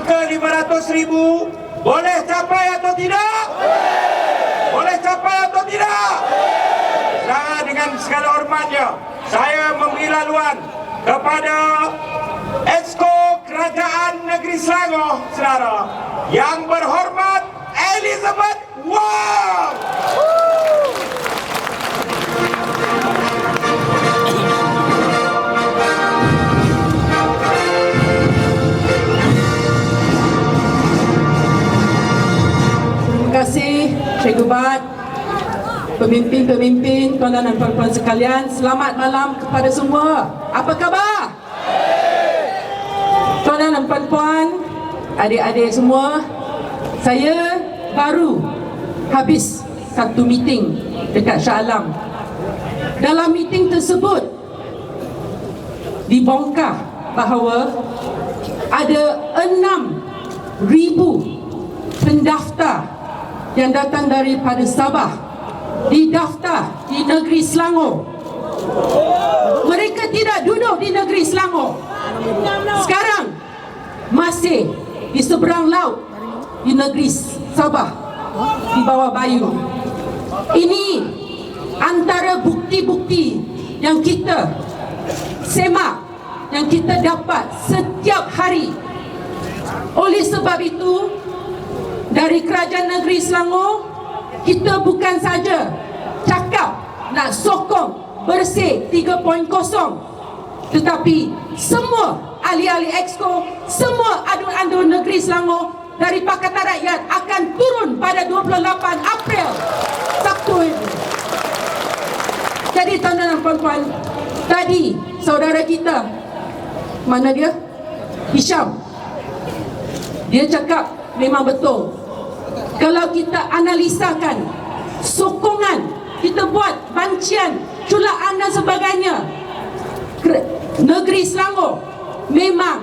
500 ribu boleh capai atau tidak? Boleh capai atau tidak? Saya dengan segala hormatnya, saya memberi laluan kepada Esko Kerajaan Negeri Selangor, saudara, yang berhormat Elizabeth Wong. Terima Cikgu Bat Pemimpin-pemimpin Tuan-tuan dan puan-puan sekalian Selamat malam kepada semua Apa khabar? Tuan-tuan dan puan-puan Adik-adik semua Saya baru habis satu meeting dekat Shah Alam Dalam meeting tersebut Dibongkar bahawa Ada enam ribu pendaftar yang datang daripada Sabah didaftar di negeri Selangor. Mereka tidak duduk di negeri Selangor. Sekarang masih di seberang laut di negeri Sabah di bawah Bayu. Ini antara bukti-bukti yang kita semak yang kita dapat setiap hari. Oleh sebab itu, dari kerajaan negeri Selangor kita bukan saja cakap nak sokong bersih 3.0 tetapi semua ahli-ahli exco semua adun-adun negeri Selangor dari Pakatan Rakyat akan turun pada 28 April Sabtu ini. Jadi tuan-tuan dan puan-puan tadi saudara kita mana dia? Hisham. Dia cakap memang betul kalau kita analisakan sokongan kita buat bancian culaan dan sebagainya negeri Selangor memang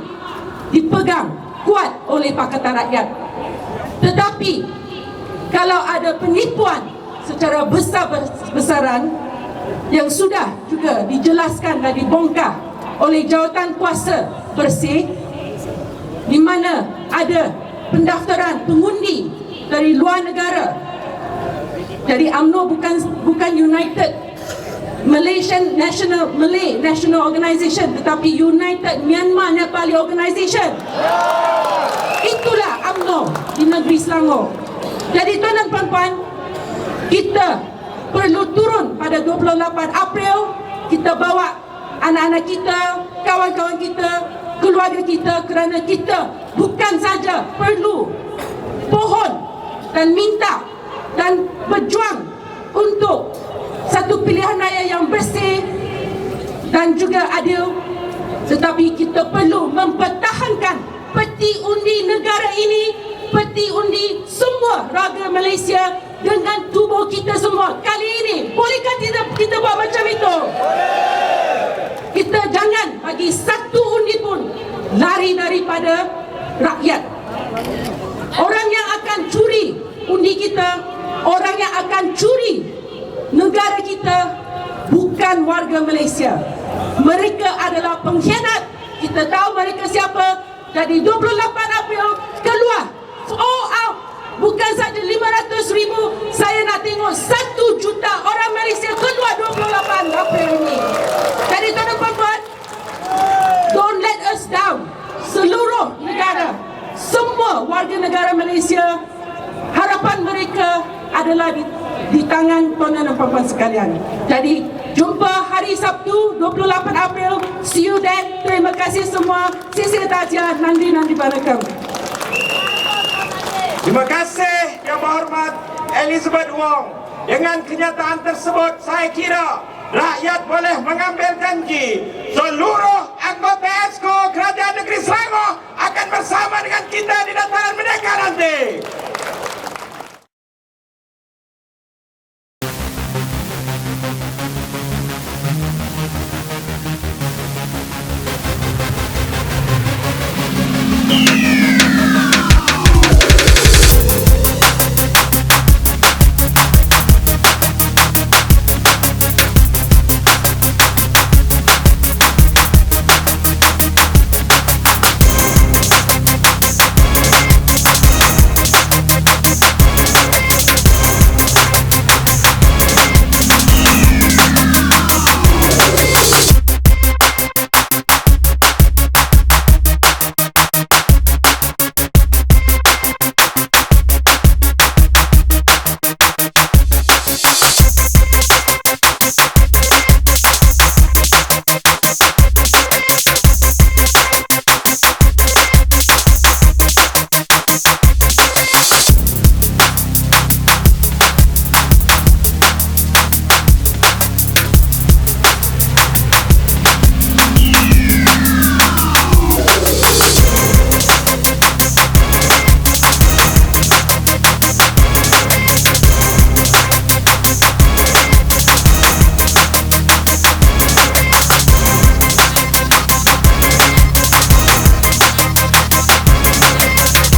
dipegang kuat oleh Pakatan Rakyat. Tetapi kalau ada penipuan secara besar-besaran yang sudah juga dijelaskan dan dibongkar oleh jawatan kuasa bersih di mana ada pendaftaran pengundi dari luar negara. Jadi AMNO bukan bukan United Malaysian National Malay National Organisation tetapi United Myanmar Nepali Organisation. Itulah AMNO di negeri Selangor. Jadi tuan dan puan-puan, kita perlu turun pada 28 April kita bawa anak-anak kita, kawan-kawan kita, keluarga kita kerana kita bukan saja perlu pohon dan minta dan berjuang untuk satu pilihan raya yang bersih dan juga adil. Tetapi kita perlu mempertahankan peti undi negara ini peti undi semua raga Malaysia dengan tubuh kita semua. Kali ini bolehkah kita kita buat macam itu? Kita jangan bagi satu undi pun lari daripada rakyat. Orang yang akan curi undi kita. Orang yang akan curi negara kita bukan warga Malaysia. Mereka adalah pengkhianat. Kita tahu mereka siapa. Jadi 28 April keluar. All out bukan saja 500 ribu saya nak tengok 1 juta orang Malaysia keluar 28 April ini jadi tuan-tuan puan-puan don't let us down seluruh negara semua warga negara Malaysia harapan mereka adalah di, di tangan tuan-tuan dan puan-puan sekalian. Jadi jumpa hari Sabtu 28 April. See you then. Terima kasih semua. Sisi tajiah nanti nanti barakam Terima kasih Yang Berhormat Elizabeth Wong. Dengan kenyataan tersebut, saya kira rakyat boleh mengambil janji seluruh anggota EXCO Kerajaan Negeri Selangor akan bersama dengan kita